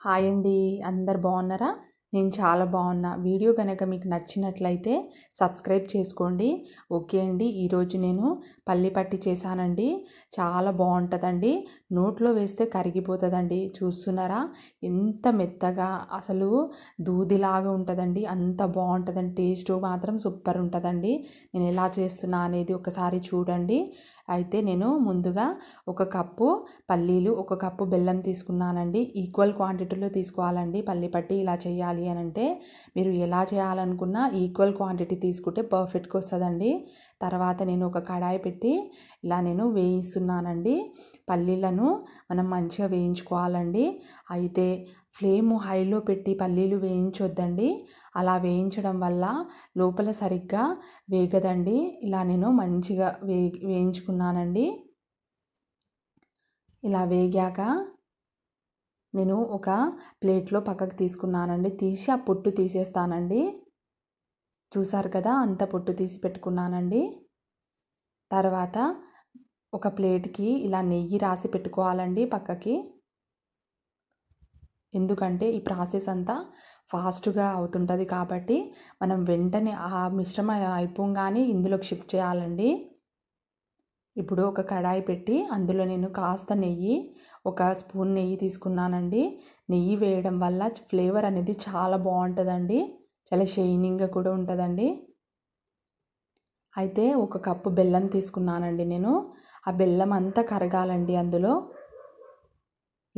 Hi అండి అందరు బాగున్నారా? నేను చాలా బాగున్నా. వీడియో కనుక మీకు నచ్చినట్లయితే సబ్స్క్రైబ్ చేసుకోండి. ఓకే అండి ఈరోజు నేను పల్లి పట్టి చేశానండి. చాలా బాగుంటుందండి. నోట్లో వేస్తే కరిగిపోతుందండి. చూస్తున్నారా? ఎంత మెత్తగా అసలు దూదిలాగా ఉంటుందండి. అంత బాగుంటుందండి. టేస్ట్ మాత్రం సూపర్ ఉంటుందండి. నేను ఎలా చేస్తున్నా అనేది ఒకసారి చూడండి. అయితే నేను ముందుగా ఒక కప్పు పల్లీలు ఒక కప్పు బెల్లం తీసుకున్నానండి. ఈక్వల్ క్వాంటిటీలో తీసుకోవాలండి. పల్లి పట్టి ఇలా చేయాలి అని అంటే మీరు ఎలా చేయాలనుకున్నా ఈక్వల్ క్వాంటిటీ తీసుకుంటే పర్ఫెక్ట్గా వస్తుందండి. తర్వాత నేను ఒక కడాయి పెట్టి ఇలా నేను వేయిస్తున్నానండి. పల్లీలను మనం మంచిగా వేయించుకోవాలండి. అయితే ఫ్లేమ్ హైలో పెట్టి పల్లీలు వేయించొద్దండి. అలా వేయించడం వల్ల లోపల సరిగ్గా వేగదండి. ఇలా నేను మంచిగా వే వేయించుకున్నానండి. ఇలా వేగాక నేను ఒక ప్లేట్లో పక్కకు తీసుకున్నానండి. తీసి ఆ పొట్టు తీసేస్తానండి. చూసారు కదా అంత పొట్టు తీసి పెట్టుకున్నానండి. తర్వాత ఒక ప్లేట్కి ఇలా నెయ్యి రాసి పెట్టుకోవాలండి పక్కకి. ఎందుకంటే ఈ ప్రాసెస్ అంతా ఫాస్ట్గా అవుతుంటుంది కాబట్టి మనం వెంటనే ఆ మిశ్రమ అయిపోగానే ఇందులోకి షిఫ్ట్ చేయాలండి. ఇప్పుడు ఒక కడాయి పెట్టి అందులో నేను కాస్త నెయ్యి ఒక స్పూన్ నెయ్యి తీసుకున్నానండి. నెయ్యి వేయడం వల్ల ఫ్లేవర్ అనేది చాలా బాగుంటుందండి. చాలా షైనింగ్గా కూడా ఉంటుందండి. అయితే ఒక కప్పు బెల్లం తీసుకున్నానండి నేను. ఆ బెల్లం అంతా కరగాలండి అందులో.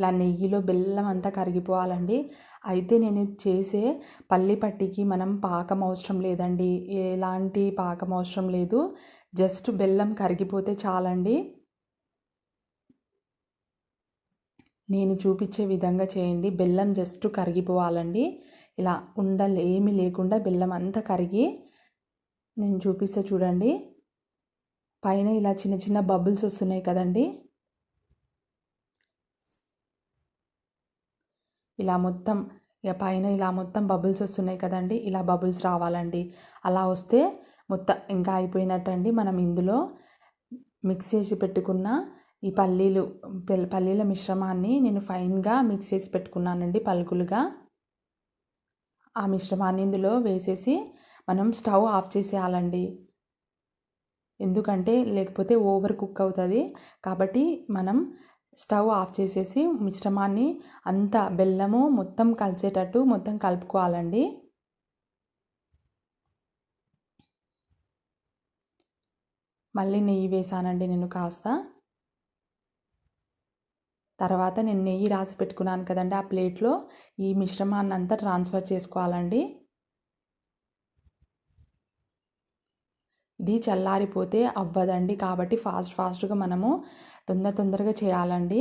ఇలా నెయ్యిలో బెల్లం అంతా కరిగిపోవాలండి. అయితే నేను చేసే పల్లి పట్టికి మనం పాకం అవసరం లేదండి. ఎలాంటి పాకం అవసరం లేదు. జస్ట్ బెల్లం కరిగిపోతే చాలండి. నేను చూపించే విధంగా చేయండి. బెల్లం జస్ట్ కరిగిపోవాలండి. ఇలా ఉండలు ఏమీ లేకుండా బెల్లం అంతా కరిగి నేను చూపిస్తే చూడండి. పైన ఇలా చిన్న చిన్న బబుల్స్ వస్తున్నాయి కదండి. ఇలా మొత్తం ఇక పైన ఇలా మొత్తం బబుల్స్ వస్తున్నాయి కదండి ఇలా బబుల్స్ రావాలండి. అలా వస్తే మొత్తం ఇంకా అయిపోయినట్టండి మనం ఇందులో మిక్స్ చేసి పెట్టుకున్న ఈ పల్లీలు పల్లీల మిశ్రమాన్ని నేను ఫైన్గా మిక్స్ చేసి పెట్టుకున్నానండి పలుకులుగా. ఆ మిశ్రమాన్ని ఇందులో వేసేసి మనం స్టవ్ ఆఫ్ చేసేయాలండి. ఎందుకంటే లేకపోతే ఓవర్ కుక్ అవుతుంది. కాబట్టి మనం స్టవ్ ఆఫ్ చేసేసి మిశ్రమాన్ని అంతా బెల్లము మొత్తం కలిసేటట్టు మొత్తం కలుపుకోవాలండి. మళ్ళీ నెయ్యి వేసానండి నేను కాస్త. తర్వాత నేను నెయ్యి రాసి పెట్టుకున్నాను కదండి ఆ ప్లేట్లో. ఈ మిశ్రమాన్ని అంతా ట్రాన్స్ఫర్ చేసుకోవాలండి. ఇది చల్లారిపోతే అవ్వదండి. కాబట్టి ఫాస్ట్ ఫాస్ట్గా మనము తొందర తొందరగా చేయాలండి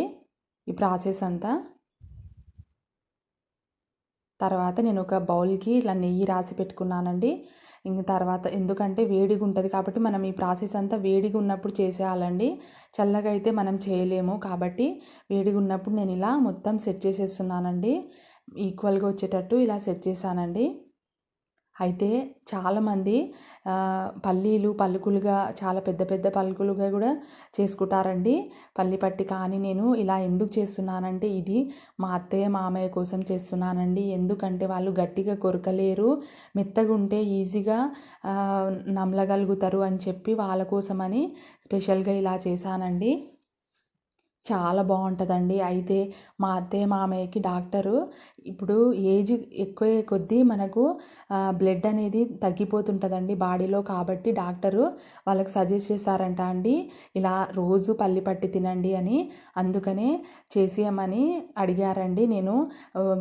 ఈ ప్రాసెస్ అంతా. తర్వాత నేను ఒక బౌల్కి ఇట్లా నెయ్యి రాసి పెట్టుకున్నానండి. ఇంక తర్వాత ఎందుకంటే వేడిగా ఉంటుంది కాబట్టి మనం ఈ ప్రాసెస్ అంతా వేడిగా ఉన్నప్పుడు చేసేయాలండి. చల్లగా అయితే మనం చేయలేము. కాబట్టి వేడిగా ఉన్నప్పుడు నేను ఇలా మొత్తం సెట్ చేసేస్తున్నానండి. ఈక్వల్గా వచ్చేటట్టు ఇలా సెట్ చేశానండి. అయితే చాలామంది పల్లీలు పలుకులుగా చాలా పెద్ద పెద్ద పలుకులుగా కూడా చేసుకుంటారండి. పల్లి పట్టి కానీ నేను ఇలా ఎందుకు చేస్తున్నానంటే ఇది మా అత్తయ్య మామయ్య కోసం చేస్తున్నానండి. ఎందుకంటే వాళ్ళు గట్టిగా కొరకలేరు. మెత్తగా ఉంటే ఈజీగా నమలగలుగుతారు అని చెప్పి వాళ్ళ కోసమని స్పెషల్గా ఇలా చేశానండి. చాలా బాగుంటుందండి అయితే మా అత్తయ్య మామయ్యకి డాక్టరు ఇప్పుడు ఏజ్ ఎక్కువ కొద్దీ మనకు బ్లడ్ అనేది తగ్గిపోతుంటుందండి బాడీలో కాబట్టి డాక్టరు వాళ్ళకి సజెస్ట్ చేశారంట అండి. ఇలా రోజు పల్లి పట్టి తినండి అని అందుకనే చేసేయమని అడిగారండి. నేను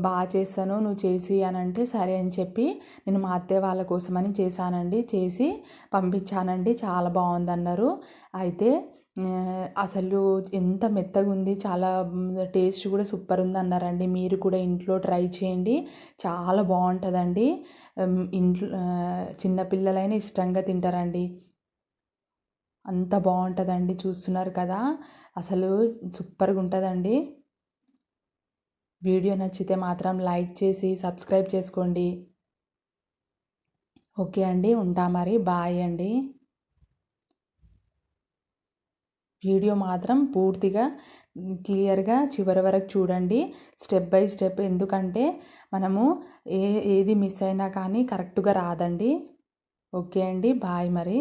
బాగా చేస్తాను నువ్వు చేసి అని అంటే సరే అని చెప్పి నేను మా అత్తయ్య వాళ్ళ కోసమని చేశానండి. చేసి పంపించానండి. చాలా బాగుందన్నారు అయితే అసలు ఎంత మెత్తగా ఉంది చాలా టేస్ట్ కూడా సూపర్ ఉంది అన్నారండి మీరు కూడా ఇంట్లో ట్రై చేయండి. చాలా బాగుంటుందండి ఇంట్లో చిన్నపిల్లలైనా ఇష్టంగా తింటారండి. అంత బాగుంటుందండి చూస్తున్నారు కదా. అసలు సూపర్గా ఉంటుందండి వీడియో నచ్చితే మాత్రం లైక్ చేసి సబ్స్క్రైబ్ చేసుకోండి. ఓకే అండి ఉంటా మరి. బాయ్ అండి. వీడియో మాత్రం పూర్తిగా క్లియర్గా చివరి వరకు చూడండి. స్టెప్ బై స్టెప్ ఎందుకంటే మనము ఏ ఏది మిస్ అయినా కానీ కరెక్ట్గా రాదండి. ఓకే అండి. బాయ్ మరి.